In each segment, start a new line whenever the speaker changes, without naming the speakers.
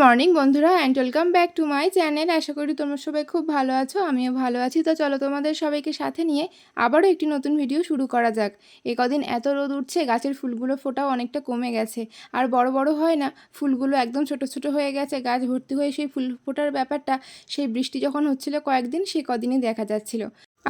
Morning, বন্ধুরা and welcome back to my channel আশা করি তোমরা সবাই খুব ভালো আছো, আমিও ভালো আছি। তো চলো তোমাদের সবাইকে সাথে নিয়ে আবারও একটি নতুন ভিডিও শুরু করা যাক। এ কদিন এত রোদ উঠছে, গাছের ফুলগুলো ফোটাও অনেকটা কমে গেছে। আর বড় বড় হয় না, ফুলগুলো একদম ছোট ছোট হয়ে গেছে, গাছ ভর্তি হয়ে সেই ফুল ফোটার ব্যাপারটা, সেই বৃষ্টি যখন হচ্ছিল কয়েকদিন সেই কদিনই দেখা যাচ্ছিল।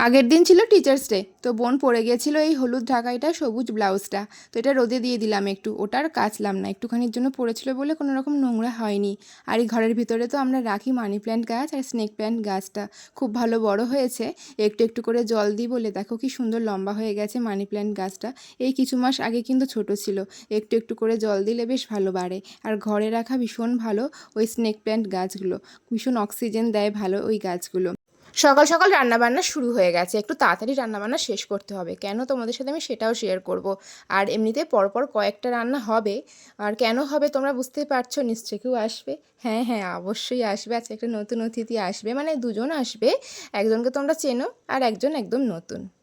আগের দিন ছিল টিচার্স ডে তো বোন পরে গিয়েছিল এই হলুদ ঢাকাইটা, সবুজ ব্লাউজটা। তো এটা রোদে দিয়ে দিলাম একটু ওটা আর কাচলাম না, একটুখানির জন্য পড়েছিল বলে কোনো রকম নোংরা হয়নি। আর এই ঘরের ভিতরে তো আমরা রাখি মানি প্ল্যান্ট গাছ আর স্নেক প্ল্যান্ট গাছটা, খুব ভালো বড় হয়েছে, একটু একটু করে জল দিই বলে দেখো কি সুন্দর লম্বা হয়ে গেছে মানি প্ল্যান্ট গাছটা। এই কিছু মাস আগে কিন্তু ছোট ছিল, একটু একটু করে জল দিলে বেশ ভালো বাড়ে। আর ঘরে রাখা ভীষণ ভালো ওই স্নেক প্ল্যান্ট গাছগুলো, ভীষণ অক্সিজেন দেয় ভালো ওই গাছগুলো। সকাল সকাল রান্নাবান্না শুরু হয়ে গেছে। একটু তাড়াতাড়ি রান্নাবান্না শেষ করতে হবে। কেন তোমাদের সাথে আমি সেটাও শেয়ার করব। আর এমনিতে পরপর কয়েকটা রান্না হবে। আর কেন হবে তোমরা বুঝতেই পারছ, নিশ্চয় কেউ আসবে? হ্যাঁ হ্যাঁ অবশ্যই আসবে। আজকে একটা নতুন অতিথি আসবে। মানে দুজন আসবে। একজনকে তোমরা চেনো আর একজন একদম নতুন।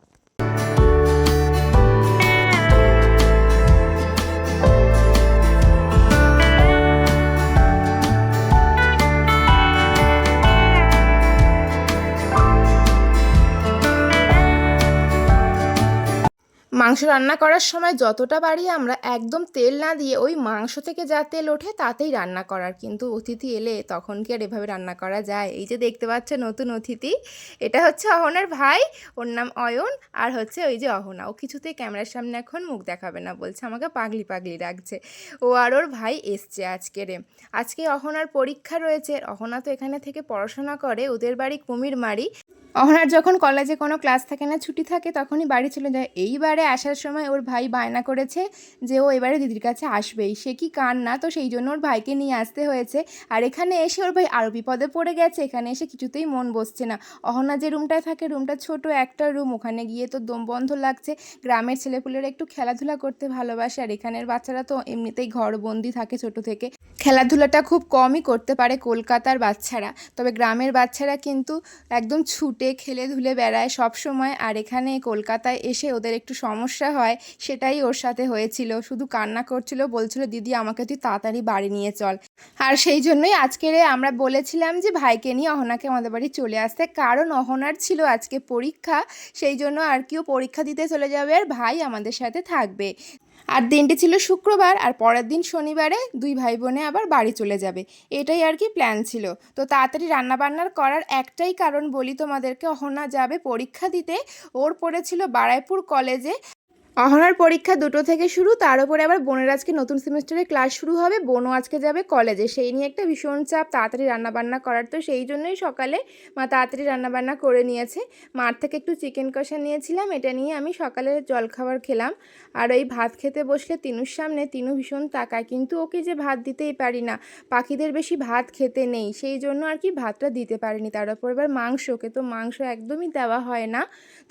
মাংস রান্না করার সময় যতটা বাড়ি আমরা একদম তেল না দিয়ে ওই মাংস থেকে যা তেল ওঠে তাতেই রান্না করার। কিন্তু অতিথি এলে তখন কি আর এভাবে রান্না করা যায়? এই যে দেখতে পাচ্ছ নতুন অতিথি, এটা হচ্ছে অহনার ভাই, ওর নাম অয়ন আর হচ্ছে ওই যে অহনা। ও কিছুতেই ক্যামেরার সামনে এখন মুখ দেখাবে না বলছে, আমাকে পাগলি পাগলি রাখছে ও আর ওর ভাই এসছে আজকেরে আজকে অহনার পরীক্ষা রয়েছে। অহনা তো এখানে থেকে পড়াশোনা করে, ওদের বাড়ি কুমিরমারি। অহনার যখন কলেজে কোনো ক্লাস থাকে না, ছুটি থাকে, তখনই বাড়ি চলে যায়। এইবারে আসার সময় ওর ভাই বায়না করেছে যে, ও এবারে দিদির কাছে আসবেই। সে কি কান না তো সেই জন্য ওর ভাইকে নিয়ে আসতে হয়েছে। আর এখানে এসে ওর ভাই আরও বিপদে পড়ে গেছে। এখানে এসে কিছুতেই মন বসছে না। অহনা যে রুমটায় থাকে রুমটা ছোট একটা রুম ওখানে গিয়ে তো দম বন্ধ লাগছে। গ্রামের ছেলেপুলেরা একটু খেলাধুলা করতে ভালোবাসে। আর এখানের বাচ্চারা তো এমনিতেই ঘরবন্দি থাকে ছোট থেকে। খেলাধুলাটা খুব কমই করতে পারে কলকাতার বাচ্চারা। তবে গ্রামের বাচ্চারা কিন্তু একদম ছুটে খেলে ধুলে বেড়ায় সব সময় আর এখানে কলকাতায় এসে ওদের একটু সমস্যা হয়, সেটাই ওর সাথে হয়েছিল। শুধু কান্না করছিল, বলছিল, দিদি, আমাকে তুই তাড়াতাড়ি বাড়ি নিয়ে চল। আর সেই জন্যই আজকের আমরা বলেছিলাম যে, ভাইকে নিয়ে অহনাকে আমাদের বাড়ি চলে আসতে। কারণ অহনার ছিল আজকে পরীক্ষা, সেই জন্য আর কেউ পরীক্ষা দিতে চলে যাবে, আর ভাই আমাদের সাথে থাকবে। আর দিনটি ছিল শুক্রবার আর পরের দিন শনিবারে দুই ভাই বোনে আবার বাড়ি চলে যাবে। এটাই আর কি প্ল্যান ছিল। তো তাড়াতাড়ি রান্নাবান্নার করার একটাই কারণ বলি তোমাদেরকে, অহনা যাবে পরীক্ষা দিতে। ওর পড়েছিল বারাইপুর কলেজে। অহনার পরীক্ষা দুটো থেকে শুরু, তার উপরে আবার বোনের আজকে নতুন সেমিস্টারে ক্লাস শুরু হবে, বোনও আজকে যাবে কলেজে। সেই নিয়ে একটা ভীষণ চাপ, তাড়াতাড়ি রান্নাবান্না করার তো সেই জন্যই সকালে মা তাড়াতাড়ি রান্নাবান্না করে নিয়েছে। মার থেকে একটু চিকেন কষা নিয়েছিলাম, এটা নিয়ে আমি সকালে জলখাবার খেলাম। আর ওই ভাত খেতে বসলে তিনুর সামনে, তিনু ভীষণ তাকায়, কিন্তু ওকে যে ভাত দিতেই পারি না, পাখিদের বেশি ভাত খেতে নেই, সেই জন্য আর কি ভাতটা দিতে পারিনি। তার উপর এবার মাংসকে তো মাংস একদমই দেওয়া হয় না।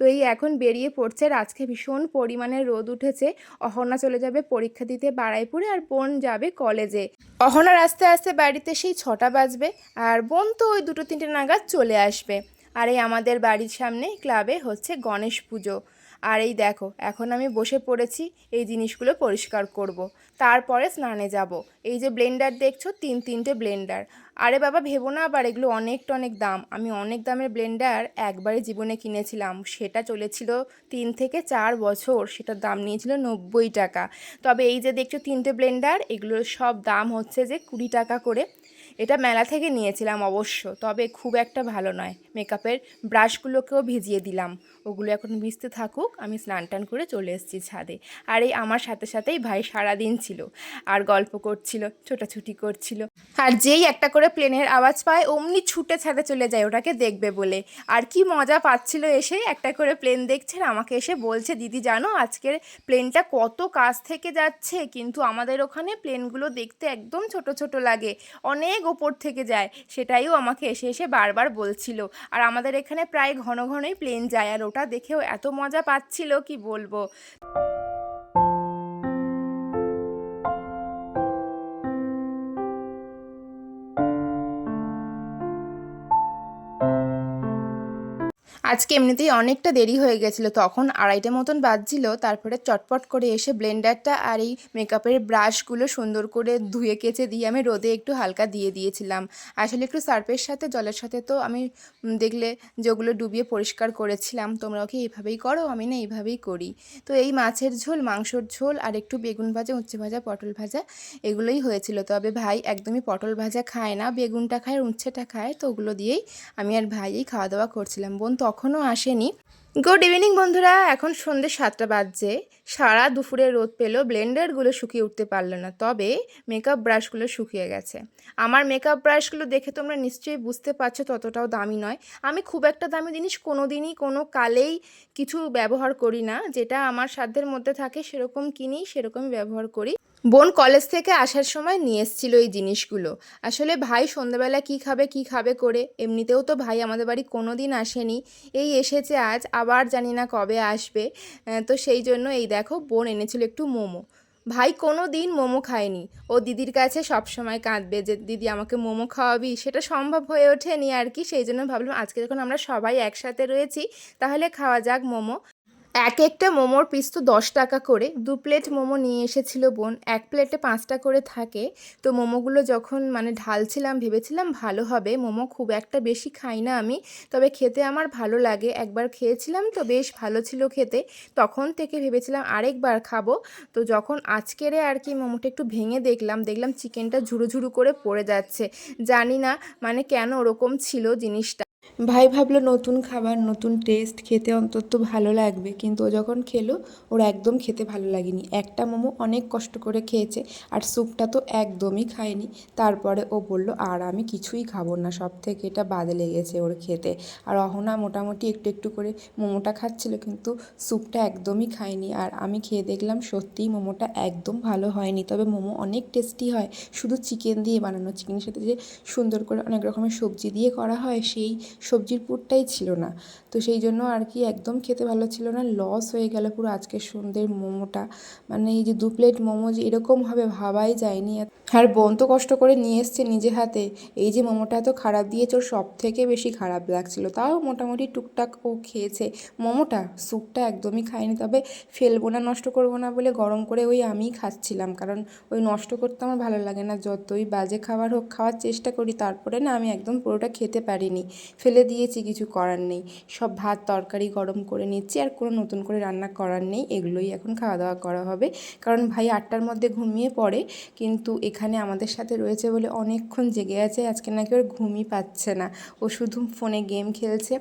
তো এই এখন বেরিয়ে পড়ছে, আর আজকে ভীষণ পরিমাণে রোদ উঠেছে। অহনা চলে যাবে পরীক্ষা দিতে বাড়াইপুরে আর বোন যাবে কলেজে। অহনার আস্তে আস্তে বাড়িতে সেই ছটা বাজবে আর বোন তো ওই দুটো তিনটে নাগাদ চলে আসবে। আর এই আমাদের বাড়ির সামনে ক্লাবে হচ্ছে গণেশ পুজো। আর এই দেখো, এখন আমি বসে পড়েছি, এই জিনিসগুলো পরিষ্কার করব। তারপরে স্নানে যাব। এই যে ব্লেন্ডার দেখছ, তিন তিনটে ব্লেন্ডার আরে বাবা, ভেবো না আবার এগুলো অনেকটা অনেক দাম। আমি অনেক দামের ব্লেন্ডার একবারে জীবনে কিনেছিলাম। সেটা চলেছিল তিন থেকে চার বছর, সেটার দাম নিয়েছিল নব্বই টাকা। তবে এই যে দেখছ তিনটে ব্লেন্ডার এগুলোর সব দাম হচ্ছে যে কুড়ি টাকা করে। এটা মেলা থেকে নিয়েছিলাম অবশ্য, তবে খুব একটা ভালো নয়। মেকআপের ব্রাশগুলোকেও ভিজিয়ে দিলাম। ওগুলো এখন ভিজতে থাকুক, আমি স্নান টান করে চলে এসেছি ছাদে। আর এই আমার সাথে সাথেই ভাই সারাদিন ছিল। আর গল্প করছিল, ছোটাছুটি করছিল। আর যেই একটা করে প্লেনের আওয়াজ পায়, অমনি ছুটে ছাদে চলে যায়, ওটাকে দেখবে বলে। আর কি মজা পাচ্ছিল এসে, একটা করে প্লেন দেখছে আমাকে এসে বলছে, দিদি, জানো আজকের প্লেনটা কত কাছ থেকে যাচ্ছে? কিন্তু আমাদের ওখানে প্লেনগুলো দেখতে একদম ছোট ছোট লাগে। অনেক ওপর থেকে যায়। সেটাইও আমাকে এসে এসে বারবার বলছিল। আর আমাদের এখানে প্রায় ঘন ঘনই প্লেন যায়। আর ওটা দেখেও এত মজা পাচ্ছিল, কি বলব? আজকে এমনিতেই অনেকটা দেরি হয়ে গেছিল। তখন আড়াইটে মতন বাজছিল, তারপরে চটপট করে এসে ব্লেন্ডারটা আর এই মেকআপের ব্রাশগুলো সুন্দর করে ধুয়ে কেচে দিয়ে আমি রোদে একটু হালকা দিয়ে দিয়েছিলাম। আসলে একটু সার্ফের সাথে, জলের সাথে তো আমি দেখলে যেগুলো ডুবিয়ে পরিষ্কার করেছিলাম। তোমরাও কি এইভাবেই করো? আমি না এইভাবেই করি। তো এই মাছের ঝোল, মাংসর ঝোল আর একটু বেগুন ভাজা, উচ্ছে ভাজা, পটল ভাজা এগুলোই হয়েছিল। তবে ভাই একদমই পটল ভাজা খায় না, বেগুনটা খায়, উচ্ছেটা খায়, তো ওগুলো দিয়েই আমি আর ভাইই খাওয়া দাওয়া করছিলাম। বোন তখনও আসেনি। গুড ইভিনিং বন্ধুরা। এখন সন্ধ্যে সাতটা বাজছে। সারা দুপুরে রোদ পেল ব্লেন্ডারগুলো শুকিয়ে উঠতে পারল না। তবে মেকআপ ব্রাশগুলো শুকিয়ে গেছে। আমার মেকআপ ব্রাশগুলো দেখে তোমরা নিশ্চয়ই বুঝতে পারছ ততটাও দামি নয়। আমি খুব একটা দামি জিনিস কোনো দিনই কোনো কালেই কিছু ব্যবহার করি না। যেটা আমার সাধ্যের মধ্যে থাকে, সেরকম কিনি, সেরকমই ব্যবহার করি। বোন কলেজ থেকে আসার সময় নিয়ে এসেছিল এই জিনিসগুলো। আসলে ভাই সন্ধ্যাবেলা কি খাবে কি খাবে করে, এমনিতেও তো ভাই আমাদের বাড়ি কোনো দিন আসেনি। এই এসেছে আজ, আবার জানি না কবে আসবে। তো সেই জন্য এই দেখো, বোন এনেছিল একটু মোমো। ভাই কোনো দিন মোমো খায়নি। ও দিদির কাছে সব সময় কাঁদবে যে, দিদি, আমাকে মোমো খাওয়াবি? সেটা সম্ভব হয়ে ওঠেনি আর কি। সেই জন্য ভাবলাম, আজকে যখন আমরা সবাই একসাথে রয়েছি, তাহলে খাওয়া যাক মোমো। এক একটা মোমোর পিস তো দশ টাকা করে। দু প্লেট মোমো নিয়ে এসেছিল বোন। এক প্লেটে পাঁচটা করে থাকে। তো মোমোগুলো যখন মানে ঢালছিলাম, ভেবেছিলাম ভালো হবে। মোমো খুব একটা বেশি খাই না আমি। তবে খেতে আমার ভালো লাগে। একবার খেয়েছিলাম তো বেশ ভালো ছিল খেতে। তখন থেকে ভেবেছিলাম আরেকবার খাব। তো যখন আজকেরে আর কি মোমোটা একটু ভেঙে দেখলাম দেখলাম চিকেনটা ঝুরু ঝুরু করে পড়ে যাচ্ছে। জানি না মানে কেন ওরকম ছিল জিনিসটা। ভাই ভাবলো, নতুন খাবার, নতুন টেস্ট খেতে অন্তত ভালো লাগবে। কিন্তু ও যখন খেলো, ওর একদম খেতে ভালো লাগেনি। একটা মোমো অনেক কষ্ট করে খেয়েছে আর স্যুপটা তো একদমই খায়নি। তারপরে ও বলল, আর আমি কিছুই খাব না সব থেকে এটা বাদে লেগেছে ওর খেতে। আর অহনা মোটামুটি একটু একটু করে মোমোটা খাচ্ছিল, কিন্তু স্যুপটা একদমই খায়নি। আর আমি খেয়ে দেখলাম, সত্যিই মোমোটা একদম ভালো হয়নি। তবে মোমো অনেক টেস্টি হয়। শুধু চিকেন দিয়ে বানানো। চিকেনের সাথে যে সুন্দর করে অনেক রকমের সবজি দিয়ে করা হয়, সেই সবজির পুরটাই ছিল না। তো সেই জন্য আর কি একদম খেতে ভালো ছিল না লস হয়ে গেল পুরো আজকের সন্ধ্যের মোমোটা। মানে এই যে দু প্লেট মোমো যে এরকম হবে ভাবাই যায়নি। আর বোন তো কষ্ট করে নিয়ে এসছে নিজে হাতে। এই যে মোমোটা এত খারাপ দিয়েছে, ওর সব থেকে বেশি খারাপ লাগছিল। তাও মোটামুটি টুকটাক ও খেয়েছে। মোমোটা, স্যুপটা একদমই খায়নি। তবে ফেলব না, নষ্ট করব না বলে গরম করে ওই আমিই খাচ্ছিলাম। কারণ ওই নষ্ট করতে আমার ভালো লাগে না। যতই বাজে খাবার হোক, খাওয়ার চেষ্টা করি। তারপরে না আমি একদম পুরোটা খেতে পারিনি। ফেলে দিয়েছি, কিছু করার নেই। সব ভাত, তরকারি গরম করে নিচ্ছি আর কোনো নতুন করে রান্না করার নেই। এগুলোই এখন খাওয়া দাওয়া করা হবে। কারণ ভাই আটটার মধ্যে ঘুমিয়ে পড়ে, কিন্তু এখানে আমাদের সাথে রয়েছে বলে অনেকক্ষণ জেগে আছে। আজকে নাকি ওর ঘুমই পাচ্ছে না। ও শুধু ফোনে গেম খেলছে।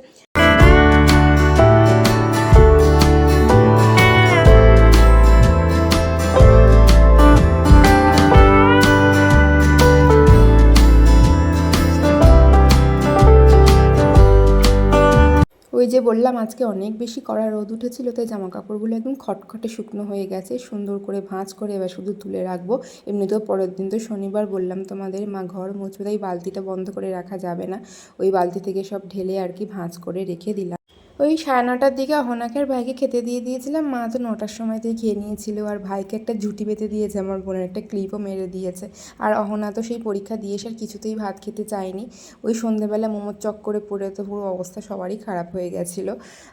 ওই যে বললাম, আজকে অনেক বেশি কড়া রোদ উঠেছিল, তাই জামা কাপড়গুলো একদম খটখটে শুকনো হয়ে গেছে। সুন্দর করে ভাঁজ করে এবার শুধু তুলে রাখব। এমনিতেও পরের দিন তো শনিবার বললাম তোমাদের, মা ঘর মুছবে, তাই বালতিটা বন্ধ করে রাখা যাবে না। ওই বালতি থেকে সব ঢেলে আর কি ভাঁজ করে রেখে দিলাম। ওই সাড়ে নটার দিকে অহনাকে আর ভাইকে খেতে দিয়ে দিয়েছিলাম। মা তো নটার সময়তেই খেয়ে নিয়েছিল আর ভাইকে একটা ঝুটি বেঁধে দিয়েছে, আমার বোনের একটা ক্লিপও মেরে দিয়েছে। আর অহনা তো সেই পরীক্ষা দিয়ে এসে আর কিছুতেই ভাত খেতে চায়নি। ওই সন্ধেবেলা মোমোর চক করে পড়ে তো পুরো অবস্থা সবারই খারাপ হয়ে গেছিল।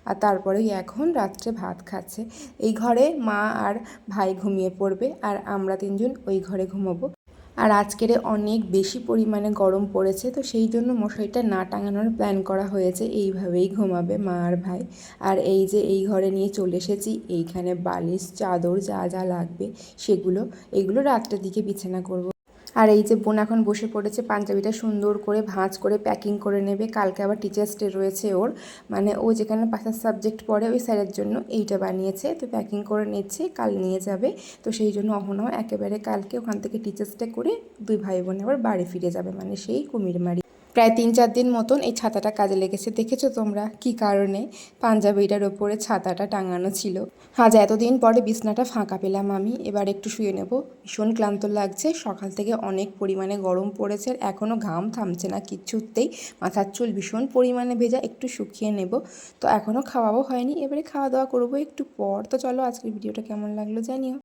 আর তারপরেই এখন রাত্রে ভাত খাচ্ছে। এই ঘরে মা আর ভাই ঘুমিয়ে পড়বে আর আমরা তিনজন ওই ঘরে ঘুমাবো। আর আজকেরে অনেক বেশি পরিমাণে গরম পড়েছে, তো সেই জন্য মশারিটা না টাঙানোর প্ল্যান করা হয়েছে এইভাবেই ঘুমাবে মা আর ভাই আর এই যে এই ঘরে নিয়ে চলে এসেছি, এইখানে বালিশ, চাদর যা যা লাগবে সেগুলো, এগুলো রাতটার দিকে বিছানা করব। আর এই যে বোন এখন বসে পড়েছে পাঞ্জাবিটা সুন্দর করে ভাঁজ করে প্যাকিং করে নেবে। কালকে আবার টিচার্স ডে রয়েছে ওর। মানে ও যেখানে পাঁচটা সাবজেক্ট পড়ে, ওই স্যারের জন্য এইটা বানিয়েছে। তো প্যাকিং করে নিচ্ছে, কাল নিয়ে যাবে। তো সেই জন্য অহনাও একেবারে কালকে ওখান থেকে টিচার্স ডে করে দুই ভাই বোন আবার বাড়ি ফিরে যাবে। মানে সেই কুমিরমারি প্রায় তিন চার দিন মতন এই ছাতাটা কাজে লেগেছে। দেখেছ তোমরা কি কারণে? পাঞ্জাবিটার ওপরে ছাতাটা টাঙানো ছিল। আজ এতদিন পরে বিছনাটা ফাঁকা পেলাম আমি। এবার একটু শুয়ে নেব। ভীষণ ক্লান্ত লাগছে। সকাল থেকে অনেক পরিমাণে গরম পড়েছে এখনও ঘাম থামছে না কিচ্ছুতেই। মাথার চুল ভীষণ পরিমাণে ভেজা। একটু শুকিয়ে নেব। তো এখনও খাওয়াও হয়নি। এবারে খাওয়া দাওয়া করব একটু পর। তো চলো আজকের ভিডিওটা কেমন লাগল জানিও।